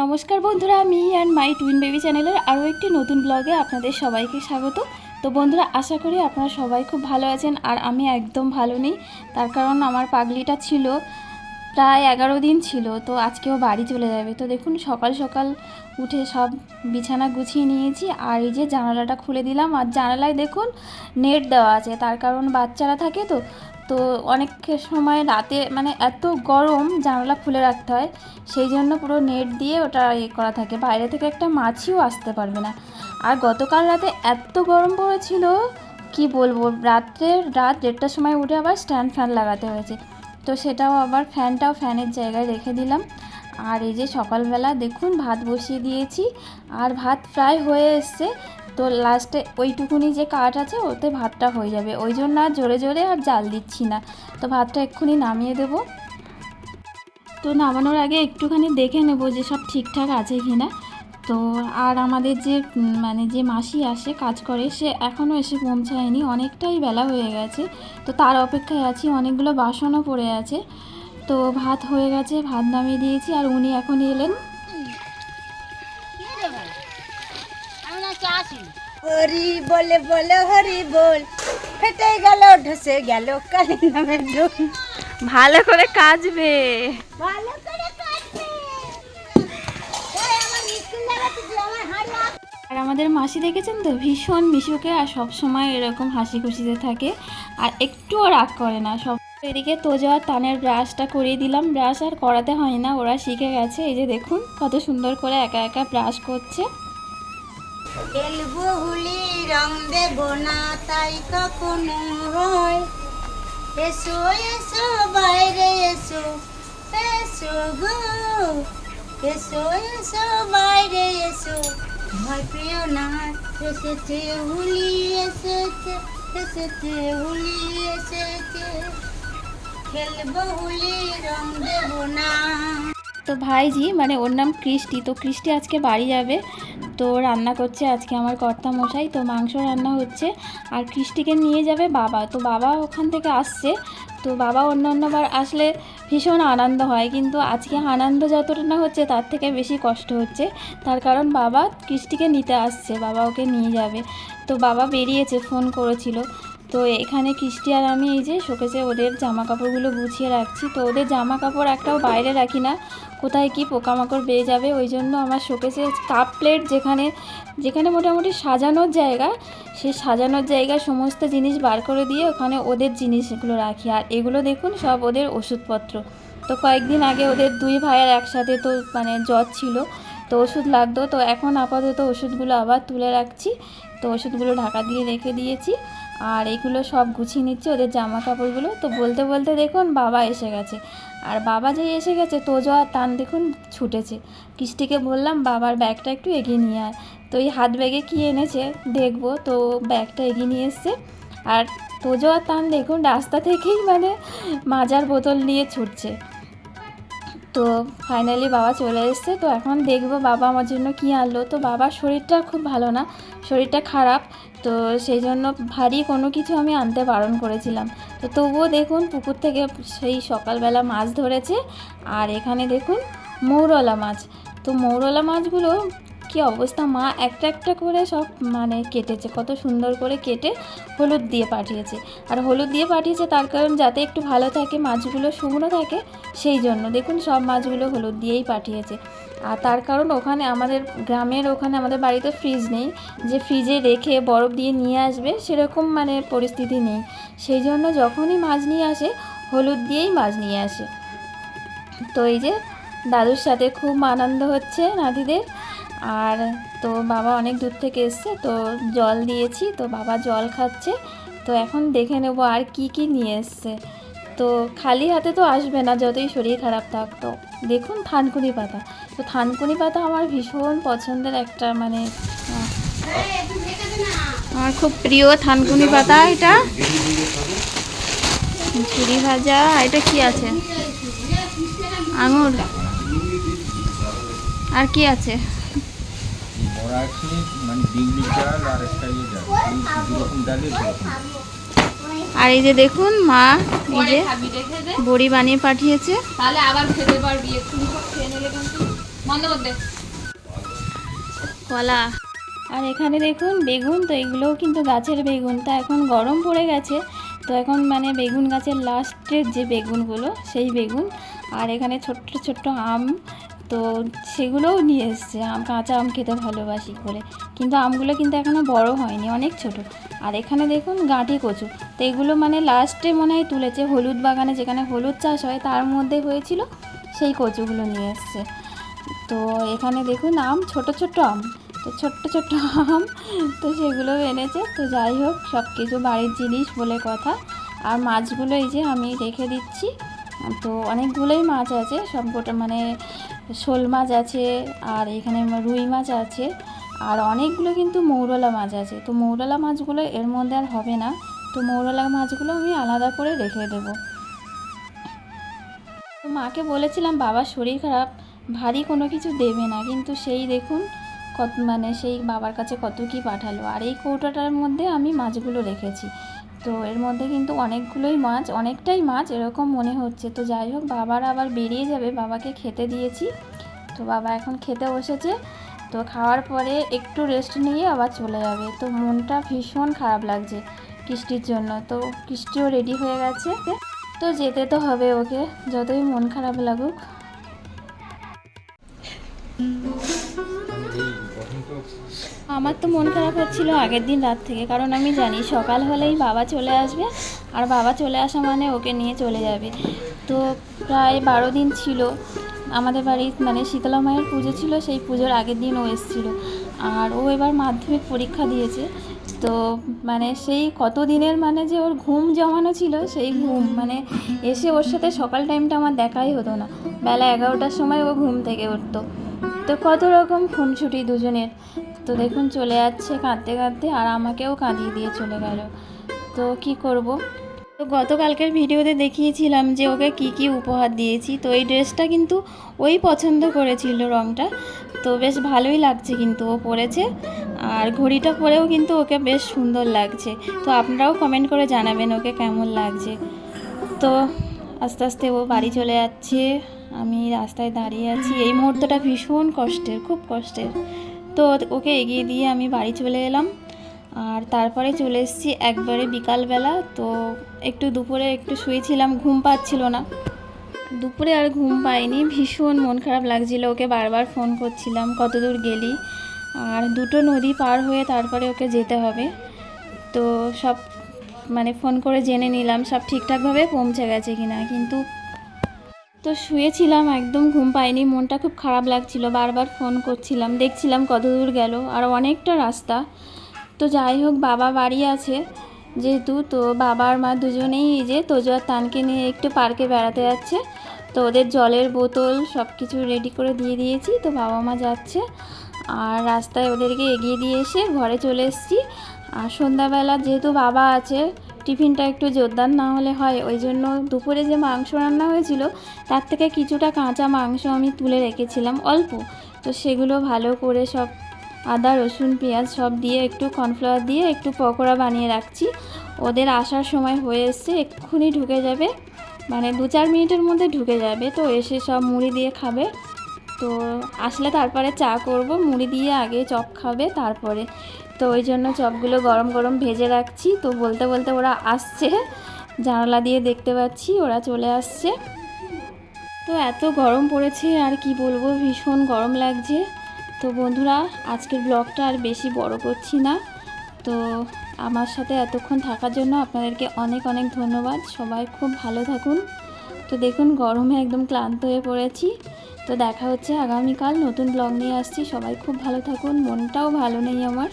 নমস্কার বন্ধুরা, আমি অ্যান্ড মাই টুইন বেবি চ্যানেলের আরও একটি নতুন ব্লগে আপনাদের সবাইকে স্বাগত। তো বন্ধুরা, আশা করি আপনারা সবাই খুব ভালো আছেন আর আমি একদম ভালো নেই। তার কারণ আমার পাগলিটা ছিল, প্রায় এগারো দিন ছিল, তো আজকেও বাড়ি চলে যাবে। তো দেখুন, সকাল সকাল উঠে সব বিছানা গুছিয়ে নিয়েছি আর এই যে জানালাটা খুলে দিলাম। আর জানালায় দেখুন, নেট দেওয়া আছে। তার কারণ বাচ্চারা থাকে তো তো অনেক সময় রাতে মানে এত গরম জানলা খুলে রাখতে হয়, সেই জন্য পুরো নেট দিয়ে ওটা ইয়ে করা থাকে। বাইরে থেকে একটা মাছিও আসতে পারবে না। আর গতকাল রাতে এত গরম পড়েছিল, কি বলব, রাত্রে, রাত দেড়টার সময় উঠে আবার স্ট্যান্ড ফ্যান লাগাতে হয়েছে। তো সেটাও আবার ফ্যানটাও ফ্যানের জায়গায় রেখে দিলাম। আর এই যে সকালবেলা দেখুন, ভাত বসিয়ে দিয়েছি আর ভাত প্রায় হয়ে এসছে। তো লাস্টে ওইটুকুনি যে কাঠ আছে, ওতে ভাতটা হয়ে যাবে। ওই জন্য আর জোরে জোরে আর জাল দিচ্ছি না। তো ভাতটা এক্ষুনি নামিয়ে দেবো। তো নামানোর আগে একটুখানি দেখে নেব যে সব ঠিকঠাক আছে কি না তো আর আমাদের যে মানে যে মাসি আসে, কাজ করে, সে এখনও এসে পৌঁছায়নি। অনেকটাই বেলা হয়ে গেছে। তো তার অপেক্ষায় আছি, অনেকগুলো বাসনও পড়ে আছে। তো ভাত হয়ে গেছে ভাত নামিয়ে দিয়েছি আর উনি এখন এলেন। হরি বলে বলে হরি বল। ফেটে গেল ঢসে গেল কালী নামের ভালো করে কাজবে। ভালো করে আর আমাদের মাসি দেখেছেন তো? ভীষণ মিশুকে আর সব সময় এরকম হাসি খুশিতে থাকে। আর একটুও রাগ করে না। সব এদিকে তোজো তানের ব্রাশটা করিয়ে দিলাম। ব্রাশ আর করাতে হয় না, ওরা শিখে গেছে। এই যে দেখুন, কত সুন্দর করে একা একা ব্রাশ করছে। তাই হয়। বাইরে এসো গো। এসো এসো, বাইরে এসো। ভয় প্রিয় না এসেছে, হুলি এসেছে এসেছে, হুলি এসেছে। খেলব হুলি, রং দেব না। তো ভাইজি মানে ওর নাম কৃষ্টি, তো কৃষ্টি আজকে বাড়ি যাবে। তো রান্না করছে আজকে আমার কর্তা মশাই তো মাংস রান্না হচ্ছে। আর কৃষ্টিকে নিয়ে যাবে বাবা, তো বাবা ওখান থেকে আসছে। তো বাবা অন্য অন্যবার আসলে ভীষণ আনন্দ হয়, কিন্তু আজকে আনন্দ যতটা না হচ্ছে তার থেকে বেশি কষ্ট হচ্ছে। তার কারণ বাবা কৃষ্টিকে নিতে আসছে, বাবা ওকে নিয়ে যাবে। তো বাবা বেরিয়েছে, ফোন করেছিল। তো এখানে কৃষ্টি আর আমি এই যে শোকেছে ওদের জামা কাপড়গুলো গুছিয়ে রাখছি। তো ওদের জামা কাপড় একটাও বাইরে রাখি না। কোথায় কি পোকামাকড় বেয়ে যাবে, ওই জন্য আমার শোকেসে কাপ প্লেট যেখানে যেখানে মোটামুটি সাজানোর জায়গা সেই সাজানোর জায়গায় সমস্ত জিনিস বার করে দিয়ে ওখানে ওদের জিনিসগুলো রাখি। আর এগুলো দেখুন, সব ওদের ওষুধপত্র। তো কয়েকদিন আগে ওদের দুই ভাইয়ের একসাথে তো মানে জ্বর ছিল, তো ওষুধ লাগতো। তো এখন আপাতত ওষুধগুলো আবার তুলে রাখছি। তো ওষুধগুলো ঢাকা দিয়ে রেখে দিয়েছি। আর এগুলো সব গুছিয়ে নিচ্ছে ওদের জামা কাপড়গুলো তো বলতে বলতে দেখুন বাবা এসে গেছে। আর বাবা যেই এসে গেছে, তোজো আর টান দেখুন ছুটেছে। কৃষ্টিকে বললাম, বাবার ব্যাগটা একটু এগিয়ে নিয়ে আয়। তো এই হাত ব্যাগে কী এনেছে দেখব। তো ব্যাগটা এগিয়ে নিয়ে এসছে। আর তোজো আর টান দেখুন রাস্তা থেকেই মানে মাজার বোতল নিয়ে ছুটছে। তো ফাইনালি বাবা চলে এসছে। তো এখন দেখব বাবা আমার জন্য কী আনলো। তো বাবার শরীরটা খুব ভালো না, শরীরটা খারাপ। তো সেই জন্য ভারী কোনো কিছু আমি আনতে বারণ করেছিলাম। তো তবুও দেখুন পুকুর থেকে সেই সকালবেলা মাছ ধরেছে। আর এখানে দেখুন মৌরলা মাছ। তো মৌরলা মাছগুলো কি অবস্থা, মা? একটা একটা করে সব মানে কেটেছে, কত সুন্দর করে কেটে হলুদ দিয়ে পাঠিয়েছে। আর হলুদ দিয়ে পাঠিয়েছে তার কারণ যাতে একটু ভালো থাকে, মাছগুলো শুকনো থাকে, সেই জন্য। দেখুন, সব মাছগুলো হলুদ দিয়েই পাঠিয়েছে। আর তার কারণ ওখানে আমাদের গ্রামের, ওখানে আমাদের বাড়িতে ফ্রিজ নেই। যে ফ্রিজে রেখে বরফ দিয়ে নিয়ে আসবে, সেরকম মানে পরিস্থিতি নেই। সেই জন্য যখনই মাছ নিয়ে আসে, হলুদ দিয়েই মাছ নিয়ে আসে। তো এই যে, দাদুর সাথে খুব আনন্দ হচ্ছে নাতিদের। আর তো বাবা অনেক দূর থেকে এসছে, তো জল দিয়েছি, তো বাবা জল খাচ্ছে। তো এখন দেখে নেব আর কি কি নিয়ে এসছে। তো খালি হাতে তো আসবে না, যতই শরীর খারাপ থাকতো দেখুন থানকুনি পাতা। তো থানকুনি পাতা আমার ভীষণ পছন্দের একটা মানে আমার খুব প্রিয় থানকুনি পাতা এটা। ঝুড়ি ভাজা এটা কি আছে? আঙুর। আর কি আছে? আছে মানে ডিগলি চাল আর একটা ইয়ে ডাল এই ডালে আর এই যে দেখুন মা এই যে বড়ি বানিয়ে পাঠিয়েছে। তাহলে আবার খেতে পারবি খেয়ে নিলে কিন্তু। কর কলা। আর এখানে দেখুন বেগুন তো এগুলোও কিন্তু গাছের বেগুন। তা এখন গরম পড়ে গেছে তো এখন মানে বেগুন গাছের লাস্টের যে বেগুনগুলো সেই বেগুন। আর এখানে ছোট্ট ছোট্ট আম তো সেগুলোও নিয়ে এসছে। আম, কাঁচা আম খেতে ভালোবাসি করে কিন্তু আমগুলো কিন্তু এখনও বড় হয়নি, অনেক ছোট। আর এখানে দেখুন গাঁটি কচু। তো এগুলো মানে লাস্টে মনে হয় তুলেছে হলুদ বাগানে, যেখানে হলুদ চাষ হয়, তার মধ্যে হয়েছিল সেই কচুগুলো নিয়ে এসছে। তো এখানে দেখুন আম, ছোট ছোট আম। তো ছোট্ট ছোট্ট আম, তো সেগুলো এনেছে। তো যাই হোক, সব কিছু বাড়ির জিনিস বলে কথা। আর মাছগুলো এই যে আমি রেখে দিচ্ছি। তো অনেকগুলোই মাছ আছে সব গোটা মানে শোল মাছ আছে, আর এখানে রুই মাছ আছে, আর অনেকগুলো কিন্তু মৌরলা মাছ আছে। তো মৌরলা মাছগুলো এর মধ্যে আর হবে না। তো মৌরলা মাছগুলো আমি আলাদা করে রেখে দেবো। তো মাকে বলেছিলাম বাবার শরীর খারাপ, ভারী কোনো কিছু দেবে না। কিন্তু সেই দেখুন কত মানে সেই বাবার কাছে কত কি পাঠালো। আর এই কৌটাটার মধ্যে আমি মাছগুলো রেখেছি। তো এর মধ্যে কিন্তু অনেকগুলোই মাছ, অনেকটাই মাছ এরকম মনে হচ্ছে। তো যাই হোক, বাবার আবার বেরিয়ে যাবে, বাবাকে খেতে দিয়েছি। তো বাবা এখন খেতে বসেছে। তো খাওয়ার পরে একটু রেস্ট নিয়ে আবার চলে যাবে। তো মনটা ভীষণ খারাপ লাগছে কৃষ্টির জন্য। তো কৃষ্টিও রেডি হয়ে গেছে। তো যেতে তো হবে ওকে, যতই মন খারাপ লাগুক। আমার তো মন খারাপ হচ্ছিল আগের দিন রাত থেকে, কারণ আমি জানি সকাল হলেই বাবা চলে আসবে, আর বাবা চলে আসা মানে ওকে নিয়ে চলে যাবে। তো প্রায় বারো দিন ছিল, আমাদের বাড়ির মানে শীতলা মায়ের পুজো ছিল, সেই পুজোর আগের দিন ও এসেছিল। আর ও এবার মাধ্যমিক পরীক্ষা দিয়েছে, তো মানে সেই কত দিনের মানে যে ওর ঘুম জমানো ছিল, সেই ঘুম মানে এসে ওর সাথে সকাল টাইমটা আমার দেখাই হতো না। বেলা এগারোটার সময় ও ঘুম থেকে উঠতো। তো কত রকম খুনছুটি দুজনের? তো দেখুন, চলে যাচ্ছে কাঁদতে কাঁদতে, আর আমাকেও কাঁদিয়ে দিয়ে চলে গেল। তো কি করব? তো গতকালকের ভিডিওতে দেখিয়েছিলাম যে ওকে কি কি উপহার দিয়েছি। তো এই ড্রেসটা কিন্তু ওই পছন্দ করেছিল রঙটা তো বেশ ভালোই লাগছে কিন্তু ও পরেছে। আর ঘড়িটা পরেও কিন্তু ওকে বেশ সুন্দর লাগছে। তো আপনারাও কমেন্ট করে জানাবেন ওকে কেমন লাগছে। তো আস্তে আস্তে ও বাড়ি চলে যাচ্ছে। আমি রাস্তায় দাঁড়িয়ে আছি। এই মুহূর্তটা ভীষণ কষ্টের, খুব কষ্টের। তো ওকে এগিয়ে দিয়ে আমি বাড়ি চলে এলাম। আর তারপরে চলে এসেছি একবারে বিকালবেলা। তো একটু দুপুরে একটু শুয়েছিলাম, ঘুম পাচ্ছিল না। দুপুরে আর ঘুম পাইনি, ভীষণ মন খারাপ লাগছিল। ওকে বারবার ফোন করছিলাম, কত দূর গেলি? আর দুটো নদী পার হয়ে তারপরে ওকে যেতে হবে। তো সব মানে ফোন করে জেনে নিলাম, সব ঠিকঠাকভাবে পৌঁছে গেছে কিনা। কিন্তু তো শুয়েছিলাম, একদম ঘুম পাইনি, মনটা খুব খারাপ লাগছিল, বারবার ফোন করছিলাম, দেখছিলাম কত দূর গেল, আর অনেকটা রাস্তা। তো যাই হোক, বাবা বাড়ি আছে যেহেতু, তো বাবার মা দুজনেই এই যে তোজো আর তানকে নিয়ে একটু পার্কে বেড়াতে যাচ্ছে। তো ওদের জলের বোতল সব কিছু রেডি করে দিয়ে দিয়েছি, তো বাবা মা যাচ্ছে। আর রাস্তায় ওদেরকে এগিয়ে দিয়ে এসে ঘরে চলে এসেছি। আর সন্ধ্যাবেলা যেহেতু বাবা আছে টিফিনটা একটু জোরদার না হলে হয়। ওই জন্য দুপুরে যে মাংস রান্না হয়েছিল, তার থেকে কিছুটা কাঁচা মাংস আমি তুলে রেখেছিলাম অল্প। তো সেগুলো ভালো করে সব আদা, রসুন, পেঁয়াজ সব দিয়ে একটু কর্নফ্লাওয়ার দিয়ে একটু পকোড়া বানিয়ে রাখছি। ওদের আসার সময় হয়ে এসছে, এক্ষুনি ঢুকে যাবে। মানে দু চার মিনিটের মধ্যে ঢুকে যাবে। তো এসে সব মুড়ি দিয়ে খাবে। তো আসলে তারপরে চা করব, মুড়ি দিয়ে আগে চপ খাবে তারপরে। তো ওই জন্য চপগুলো গরম গরম ভেজে রাখছি। তো বলতে বলতে ওরা আসছে, জানালা দিয়ে দেখতে পাচ্ছি ওরা চলে আসছে। তো এত গরম পড়েছে, আর কি বলব, ভীষণ গরম লাগছে। তো বন্ধুরা, আজকের ব্লগটা আর বেশি বড় করছি না। তো আমার সাথে এতক্ষণ থাকার জন্য আপনাদেরকে অনেক অনেক ধন্যবাদ। সবাই খুব ভালো থাকুন। তো দেখুন, গরমে একদম ক্লান্ত হয়ে পড়েছি। তো দেখা হচ্ছে আগামীকাল নতুন ব্লগ নিয়ে আসছি। সবাই খুব ভালো থাকুন, মনটাও ভালো নেই আমার।